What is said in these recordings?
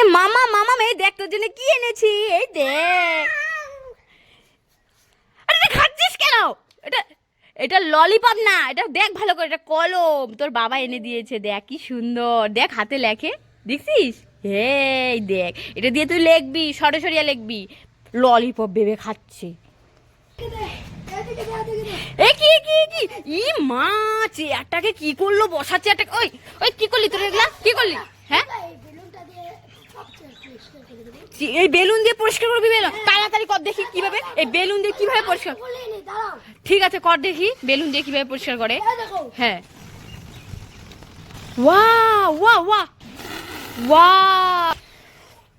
এ মামা মামা মেয়ে দেখ তোর জন্য কি এনেছি? এই দেখ। আরে খাচ্ছিস কেন? এটা এটা ললিপপ না, এটা দেখ ভালো করে, এটা কলম। তোর বাবা এনে দিয়েছে, দেখ কি সুন্দর। দেখ হাতে লেখে, দেখছিস? এই দেখ, এটা দিয়ে তুই লিখবি, সরাসরিয়া লিখবি। ললিপপ ভেবে খাচ্ছে। এ কি কি কি? ই মা, চেয়ারটাকে কি করল? বসা চেয়ারটাকে, ওই ওই কি করলি তোর কি করলি? হ্যাঁ? এই বেলুন দিয়ে পরিষ্কার করবি বেলুন তাড়াতাড়ি কর দেখি কীভাবে। এই বেলুন দিয়ে কীভাবে পরিষ্কার ঠিক আছে কর দেখি বেলুন দিয়ে কীভাবে পরিষ্কার করে। হ্যাঁ। ওয়াও ওয়া ওয়া ওয়া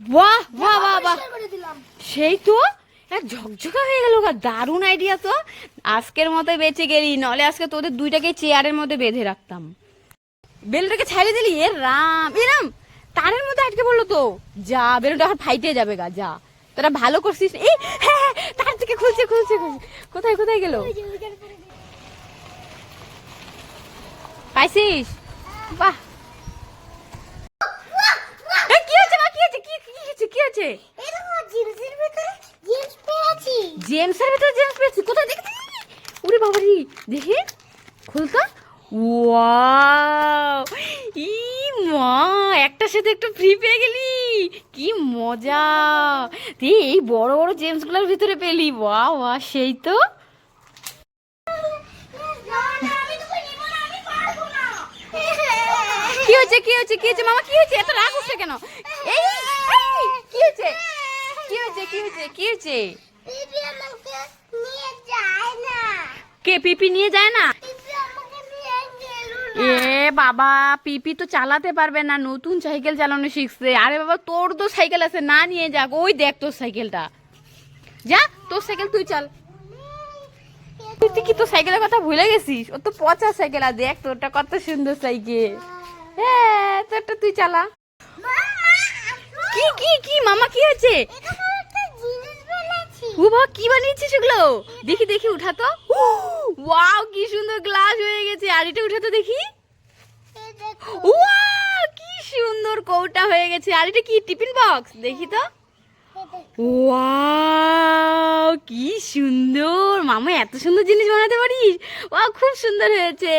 বাহ বাহ বাহ বাহ সেই তো? এক ঝকঝকা হয়ে গেল গা দারুণ আইডিয়া তো। আজকের মতো বেঁচে গেলি নলে আজকে তোদের দুইটাকে চেয়ারের মধ্যে বেঁধে রাখতাম। বেলুনটাকে ছাড়িয়ে দিলি? এ রাম এরাম তারের মধ্যে আটকে বলল তো। যা বেলুনটা এখন ফাইটে যাবে গা যা। তোরা ভালো করছিস। এই হ্যাঁ হ্যাঁ, তার থেকে খুলছে খুলছে খুলছে। কোথায় কোথায় গেল? পাইছিস? বাহ। কি কি কি ভিতরে কোথায়। ওরে দেখি। খুলতা। ই মা একটার সাথে একটু ফ্রি পেয়ে গেলি? কি মজা। তুই এই বড় বড় জেমসগুলোর ভিতরে পেলি। ওয়া ওয়া সেই তো। কি হচ্ছে কি হচ্ছে কি হচ্ছে মামা কি হচ্ছে এত রাগ হচ্ছে কেন? এই কি হচ্ছে কি হচ্ছে কি হচ্ছে কি হচ্ছে কে পিপি নিয়ে যায় না? এ বাবা পিপি তো চালাতে পারবে না নতুন সাইকেল চালানো শিখছে। আরে বাবা তোর তো সাইকেল আছে না নিয়ে যাক। ওই দেখ তোর সাইকেলটা। যা তোর সাইকেল তুই চাল। তুই কি তোর সাইকেলের কথা ভুলে গেছিস? ও তো পচা সাইকেল আর দেখ তোরটা কত সুন্দর সাইকেল। হ্যাঁ তোরটা তুই চালা। কি কি কি? মামা কি হয়েছে? ও বাবা কি বানিয়েছিস এগুলো দেখি দেখি, উঠা তো। ওয়াও, কি সুন্দর গ্লাস হয়ে গেছে। আর এটা উঠা তো দেখি। ওয়াও, কি সুন্দর কৌটা হয়ে গেছে। আর এটা কি, টিফিন বক্স দেখি তো। ওয়াও, কি সুন্দর। মামা, এত সুন্দর জিনিস বানাতে পারিস? ওয়াও, খুব সুন্দর হয়েছে।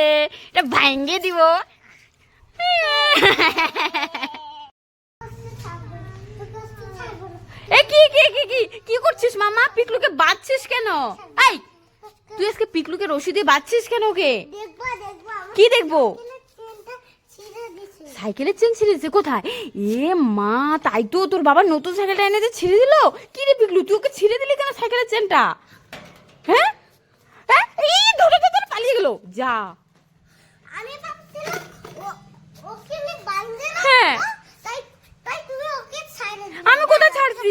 এটা ভাঙ্গে দিব এ কি কি কি কি কি করছিস মামা বাঁধছিস কেন? এই তুই আজকে পিকলুকে রশি দিয়ে বাঁধছিস কেন ওকে? কি দেখব? সাইকেলের চেন ছিঁড়েছে কোথায়? এ মা তাই তো তোর বাবা নতুন সাইকেলটা এনে যে ছিঁড়ে দিল? কি রে পিকলু তুই ওকে ছিঁড়ে দিলি কেন সাইকেলের চেনটা? হ্যাঁ? হ্যাঁ? এই ধরে ধরে ধরে পালিয়ে গেল। যা। আমি ভাবছিলাম ওকে আমি বাঁধতে না, হ্যাঁ। তাই তাই তুমি ওকে ছাড়ে আমি কোথায় ছাড়ছি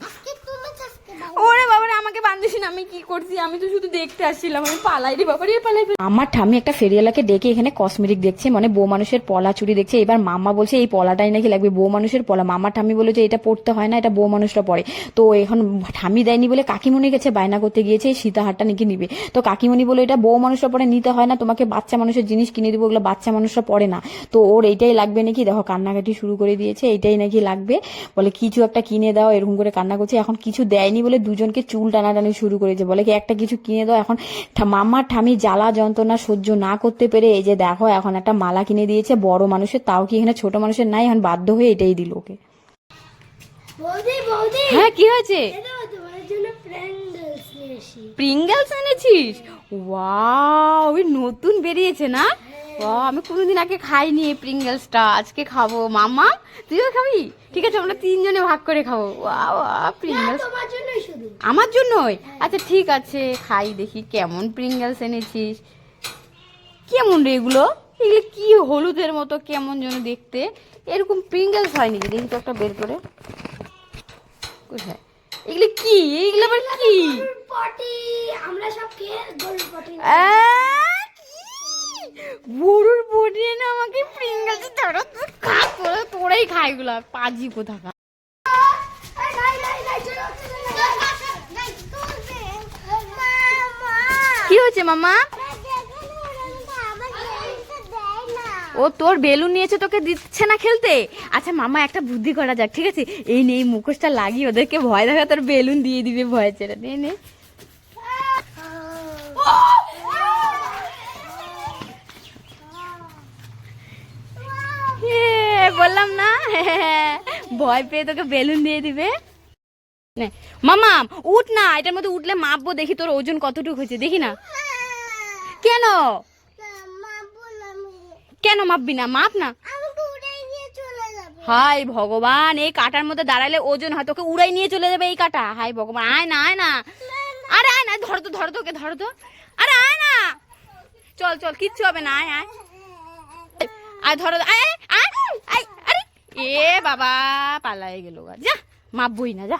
আজকে তুমি আজকে বাঁধ- ওরে না, আমি কি করছি? আমি তো শুধু দেখতে আসছিলাম, আমি পালাই রে বাবারে পালাই আমার ঠাম্মি একটা ফেরিয়ালাকে ডেকে এখানে কসমেটিক দেখছে মানে বউ মানুষের পলা চুরি দেখছে। এবার মাম্মা বলছে, এই পলাটাই নাকি লাগবে, বউ মানুষের পলা। মামা ঠাম্মি বলে যে এটা পড়তে হয় না, এটা বউ মানুষরা পরে। তো এখন ঠাম্মি দেয়নি বলে কাকিমণি গেছে, বায়না করতে গিয়েছে, সীতাহারটা নাকি নিবে। তো কাকিমণি বলে, এটা বউ মানুষরা পরে, নিতে হয় না, তোমাকে বাচ্চা মানুষের জিনিস কিনে দিবো, ওগুলো বাচ্চা মানুষরা পরে না। তো ওর এইটাই লাগবে নাকি? দেখো, কান্নাকাটি শুরু করে দিয়েছে, এইটাই নাকি লাগবে? বলে, কিছু একটা কিনে দাও, এরকম করে কান্না করছে। এখন কিছু দেয়নি বলে দুজনকে চুল টানাটানি শুরু করেছে। বলে কি একটা কিছু কিনে দাও এখন। মামা ঠামি জ্বালা যন্ত্রণা সহ্য না করতে পেরে এই যে দেখো এখন একটা মালা কিনে দিয়েছে বড় মানুষের। তাও কি এখানে ছোট মানুষের নাই? এখন বাধ্য হয়ে এটাই দিল ওকে। হ্যাঁ কি হয়েছে? প্রিঙ্গেলস এনেছিস? ওয়াও ওই নতুন বেরিয়েছে না? ও আমি কোনোদিন আগে খাইনি এই প্রিঙ্গেলসটা আজকে খাব। মামা তুইও খাবি? ঠিক আছে আমরা তিনজনে ভাগ করে খাব। প্রিঙ্গেলস শুধু। আমার জন্যই? আচ্ছা ঠিক আছে খাই দেখি কেমন প্রিঙ্গেলস এনেছিস। কেমন রে এগুলো? এগুলো কি হলুদের মতো কেমন যেন দেখতে। এরকম প্রিঙ্গেলস হয় নাকি দেখি তো একটা বের করে। কোথায়? এগুলো কি? এগুলো আবার কি? আমরা সব খেয়ে? গরুর বডি আমাকে ধরো। খা তোরা তোরাই পাজি কি হয়েছে, মামা? ও তোর বেলুন নিয়েছে, তোকে দিচ্ছে না খেলতে? আচ্ছা মামা, একটা বুদ্ধি করা যাক, ঠিক আছে? এই নে, এই মুখোশটা লাগিয়ে ওদেরকে ভয় দেখা তোর বেলুন দিয়ে দিবে, ভয় ছেড়ে নে নে। বললাম না? ভয় পেয়ে তোকে বেলুন দিয়ে দিবে। মামা, উঠ না, এটার মধ্যে উঠলে মাপবো, দেখি তোর ওজন কতটুকু হয়েছে, দেখি না। কেন? কেন মাপবি না? মাপ না। হাই ভগবান, এই কাটার মধ্যে দাঁড়ালে ওজন হয়, তোকে উড়াই নিয়ে চলে যাবে এই কাটা। হাই ভগবান, আয় না আয় না। আরে, আয় না, ধরো তো ধরো তো ওকে, ধরো তো। আরে, আয় না। চল চল, কিচ্ছু হবে না, আয় আয়। আয়, ধরো, আয় এ বাবা পালাই গেল যা মাপবই না যা।